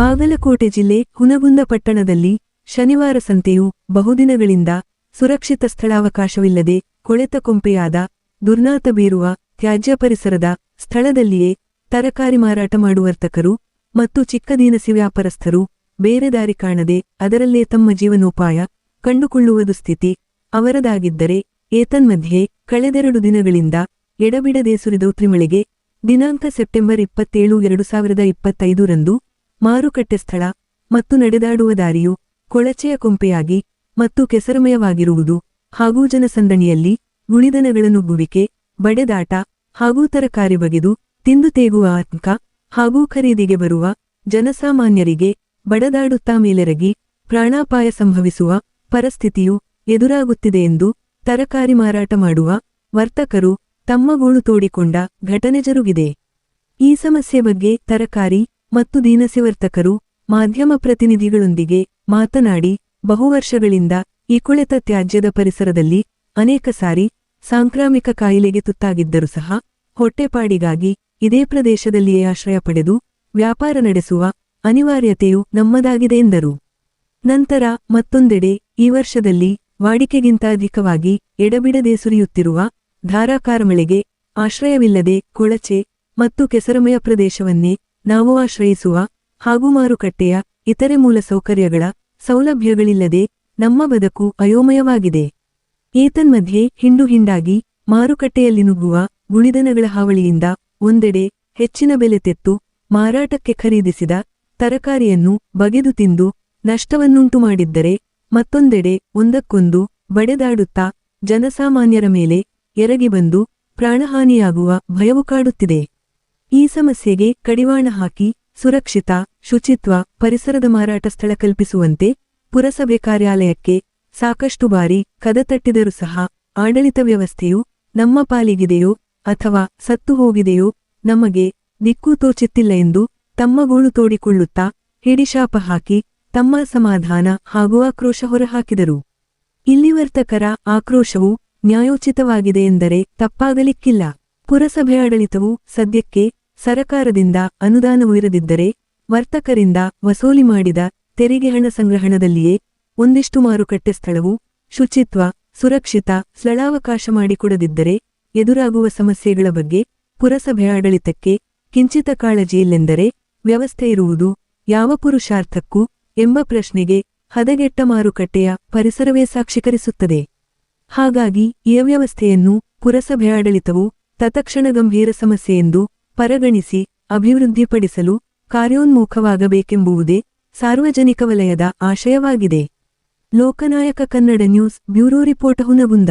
ಬಾಗಲಕೋಟೆ ಜಿಲ್ಲೆ ಹುನಗುಂದ ಪಟ್ಟಣದಲ್ಲಿ ಶನಿವಾರ ಸಂತೆಯು ಬಹುದಿನಗಳಿಂದ ಸುರಕ್ಷಿತ ಸ್ಥಳಾವಕಾಶವಿಲ್ಲದೆ ಕೊಳೆತ ಕೊಂಪೆಯಾದ ದುರ್ನಾತ ಬೀರುವ ತ್ಯಾಜ್ಯ ಪರಿಸರದ ಸ್ಥಳದಲ್ಲಿಯೇ ತರಕಾರಿ ಮಾರಾಟ ಮಾಡುವರ್ತಕರು ಮತ್ತು ಚಿಕ್ಕ ದಿನಸಿ ವ್ಯಾಪಾರಸ್ಥರು ಬೇರೆ ದಾರಿ ಕಾಣದೆ ಅದರಲ್ಲೇ ತಮ್ಮ ಜೀವನೋಪಾಯ ಕಂಡುಕೊಳ್ಳುವ ಸ್ಥಿತಿ ಅವರದಾಗಿದ್ದರೆ ಏತನ್ಮಧ್ಯೆ ಕಳೆದೆರಡು ದಿನಗಳಿಂದ ಎಡಬಿಡದೆ ಸುರಿದ ದಿನಾಂಕ ಸೆಪ್ಟೆಂಬರ್ ಇಪ್ಪತ್ತೇಳು, ಎರಡು ಸಾವಿರದ ಇಪ್ಪತ್ತೈದರಂದು ಮಾರುಕಟ್ಟೆ ಸ್ಥಳ ಮತ್ತು ನಡೆದಾಡುವ ದಾರಿಯು ಕೊಳಚೆಯ ಕೊಂಪೆಯಾಗಿ ಮತ್ತು ಕೆಸರಮಯವಾಗಿರುವುದು ಹಾಗೂ ಜನಸಂದಣಿಯಲ್ಲಿ ಗುಳಿದನಗಳ ನುಗ್ಗುವಿಕೆ ಬಡೆದಾಟ ಹಾಗೂ ತರಕಾರಿ ಬಗೆದು ತಿಂದು ತೇಗುವ ಆತಂಕ ಹಾಗೂ ಖರೀದಿಗೆ ಬರುವ ಜನಸಾಮಾನ್ಯರಿಗೆ ಬಡದಾಡುತ್ತಾ ಮೇಲೆರಗಿ ಪ್ರಾಣಾಪಾಯ ಸಂಭವಿಸುವ ಪರಿಸ್ಥಿತಿಯು ಎದುರಾಗುತ್ತಿದೆ ಎಂದು ತರಕಾರಿ ಮಾರಾಟ ಮಾಡುವ ವರ್ತಕರು ತಮ್ಮ ಗೋಳು ತೋಡಿಕೊಂಡ ಘಟನೆ ಜರುಗಿದೆ. ಈ ಸಮಸ್ಯೆ ಬಗ್ಗೆ ತರಕಾರಿ ಮತ್ತು ದೀನಸಿ ವರ್ತಕರು ಮಾಧ್ಯಮ ಪ್ರತಿನಿಧಿಗಳೊಂದಿಗೆ ಮಾತನಾಡಿ ಬಹುವರ್ಷಗಳಿಂದ ಈ ಕೊಳೆತ ತ್ಯಾಜ್ಯದ ಪರಿಸರದಲ್ಲಿ ಅನೇಕ ಸಾರಿ ಸಾಂಕ್ರಾಮಿಕ ಕಾಯಿಲೆಗೆ ತುತ್ತಾಗಿದ್ದರೂ ಸಹ ಹೊಟ್ಟೆಪಾಡಿಗಾಗಿ ಇದೇ ಪ್ರದೇಶದಲ್ಲಿಯೇ ಆಶ್ರಯ ಪಡೆದು ವ್ಯಾಪಾರ ನಡೆಸುವ ಅನಿವಾರ್ಯತೆಯು ನಮ್ಮದಾಗಿದೆ ಎಂದರು. ನಂತರ ಮತ್ತೊಂದೆಡೆ ಈ ವರ್ಷದಲ್ಲಿ ವಾಡಿಕೆಗಿಂತ ಅಧಿಕವಾಗಿ ಎಡಬಿಡದೆ ಸುರಿಯುತ್ತಿರುವ ಧಾರಾಕಾರ ಮಳೆಗೆ ಆಶ್ರಯವಿಲ್ಲದೆ ಕೊಳಚೆ ಮತ್ತು ಕೆಸರಮಯ ಪ್ರದೇಶವನ್ನೇ ನಾವು ಆಶ್ರಯಿಸುವ ಹಾಗೂ ಮಾರುಕಟ್ಟೆಯ ಇತರೆ ಮೂಲಸೌಕರ್ಯಗಳ ಸೌಲಭ್ಯಗಳಿಲ್ಲದೆ ನಮ್ಮ ಬದುಕು ಅಯೋಮಯವಾಗಿದೆ. ಏತನ್ಮಧ್ಯೆ ಹಿಂಡು ಹಿಂಡಾಗಿ ಮಾರುಕಟ್ಟೆಯಲ್ಲಿ ನುಗ್ಗುವ ಗುಣಿದನಗಳ ಹಾವಳಿಯಿಂದ ಒಂದೆಡೆ ಹೆಚ್ಚಿನ ಬೆಲೆ ತೆತ್ತು ಮಾರಾಟಕ್ಕೆ ಖರೀದಿಸಿದ ತರಕಾರಿಯನ್ನು ಬಗೆದು ತಿಂದು ನಷ್ಟವನ್ನುಂಟು ಮಾಡಿದ್ದರೆ ಮತ್ತೊಂದೆಡೆ ಒಂದಕ್ಕೊಂದು ಬಡೆದಾಡುತ್ತಾ ಜನಸಾಮಾನ್ಯರ ಮೇಲೆ ಎರಗಿ ಬಂದು ಪ್ರಾಣಹಾನಿಯಾಗುವ ಭಯವು ಕಾಡುತ್ತಿದೆ. ಈ ಸಮಸ್ಯೆಗೆ ಕಡಿವಾಣ ಹಾಕಿ ಸುರಕ್ಷಿತ, ಶುಚಿತ್ವ ಪರಿಸರದ ಮಾರಾಟ ಸ್ಥಳ ಕಲ್ಪಿಸುವಂತೆ ಪುರಸಭೆ ಕಾರ್ಯಾಲಯಕ್ಕೆ ಸಾಕಷ್ಟು ಬಾರಿ ಕದತಟ್ಟಿದರೂ ಸಹ ಆಡಳಿತ ವ್ಯವಸ್ಥೆಯು ನಮ್ಮ ಪಾಲಿಗಿದೆಯೋ ಅಥವಾ ಸತ್ತು ಹೋಗಿದೆಯೋ ನಮಗೆ ದಿಕ್ಕು ತೋಚುತ್ತಿಲ್ಲ ಎಂದು ತಮ್ಮ ಗೋಳು ತೋಡಿಕೊಳ್ಳುತ್ತಾ ಹಿಡಿಶಾಪ ಹಾಕಿ ತಮ್ಮ ಸಮಾಧಾನ ಹಾಗೂ ಆಕ್ರೋಶ ಹೊರಹಾಕಿದರು. ಇಲ್ಲಿ ವರ್ತಕರ ಆಕ್ರೋಶವು ನ್ಯಾಯೋಚಿತವಾಗಿದೆ ಎಂದರೆ ತಪ್ಪಾಗಲಿಕ್ಕಿಲ್ಲ. ಪುರಸಭೆ ಆಡಳಿತವು ಸದ್ಯಕ್ಕೆ ಸರಕಾರದಿಂದ ಅನುದಾನವಿರದಿದ್ದರೆ ವರ್ತಕರಿಂದ ವಸೂಲಿ ಮಾಡಿದ ತೆರಿಗೆ ಹಣ ಸಂಗ್ರಹಣದಲ್ಲಿಯೇ ಒಂದಿಷ್ಟು ಮಾರುಕಟ್ಟೆ ಸ್ಥಳವು ಶುಚಿತ್ವ, ಸುರಕ್ಷಿತ ಸ್ಥಳಾವಕಾಶ ಮಾಡಿಕೊಡದಿದ್ದರೆ ಎದುರಾಗುವ ಸಮಸ್ಯೆಗಳ ಬಗ್ಗೆ ಪುರಸಭೆ ಆಡಳಿತಕ್ಕೆ ಕಿಂಚಿತ ಕಾಳಜಿಯಿಲ್ಲೆಂದರೆ ವ್ಯವಸ್ಥೆ ಇರುವುದು ಯಾವ ಪುರುಷಾರ್ಥಕ್ಕೂ ಎಂಬ ಪ್ರಶ್ನೆಗೆ ಹದಗೆಟ್ಟ ಮಾರುಕಟ್ಟೆಯ ಪರಿಸರವೇ ಸಾಕ್ಷೀಕರಿಸುತ್ತದೆ. ಹಾಗಾಗಿ ಈ ಅವ್ಯವಸ್ಥೆಯನ್ನು ಪುರಸಭೆ ಆಡಳಿತವು ತತ್ಕ್ಷಣ ಗಂಭೀರ ಸಮಸ್ಯೆಯೆಂದು ಪರಿಗಣಿಸಿ ಅಭಿವೃದ್ಧಿಪಡಿಸಲು ಕಾರ್ಯೋನ್ಮುಖವಾಗಬೇಕೆಂಬುವುದೇ ಸಾರ್ವಜನಿಕ ವಲಯದ ಆಶಯವಾಗಿದೆ. Lokanayaka Kannada news bureau report Hungund.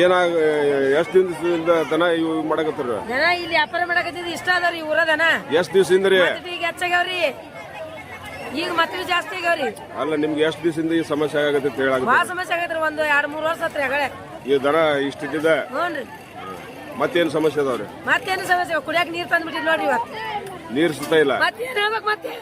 ಏನಾಗ ಎಷ್ಟು ದಿವಸದಿಂದ ದನ ಇವು ಮಾಡಕತ್ತಾರ? ದನ ಇಲ್ಲಿ ವ್ಯಾಪಾರ ಮಾಡಕತ್ತಿದ್ ಇಷ್ಟ ಅದಾವ್ರಿ ಊರ ದನ. ಎಷ್ಟು ದಿವಸದಿಂದ ರೀ ಮತ್ತ್ ಈಗ ಹೆಚ್ಚಾಗ್ಯಾವ್ರಿ. ಈಗ ಮತ್ತೆ ಜಾಸ್ತಿ ಆಗ್ಯಾವ್ರಿ. ಅಲ್ಲ ನಿಮ್ಗೆ ಎಷ್ಟು ದಿವಸದಿಂದ ಈ ಸಮಸ್ಯೆ ಆಗತ್ತೆ ಅಂತ ಹೇಳಾಕ ಭಾಳ ಸಮಸ್ಯೆ ಆಗೈತ್ರಿ ಒಂದು ಎರಡ್ ಮೂರ್ ವರ್ಷ ಹತ್ರ ಹೆಗಳೆ ಈ ದನ ಇಷ್ಟಿದ್ದ ಹ್ಞೂನ್ರಿ. ಮತ್ತೇನು ಸಮಸ್ಯೆ ಅದಾವ್ರಿ? ಮತ್ತೇನು ಸಮಸ್ಯೆ? ಕುಡಿಯಾಕ ನೀರ್ ತಂದ್ಬಿಟ್ಟಿದ್ ನೋಡ್ರಿ ಇವತ್ತು. ನೀರು ಸುತ್ತ ಇಲ್ಲ? ಮತ್ತೇನ್ ಹೇಳ್ಬೇಕು ಮತ್ತೆ?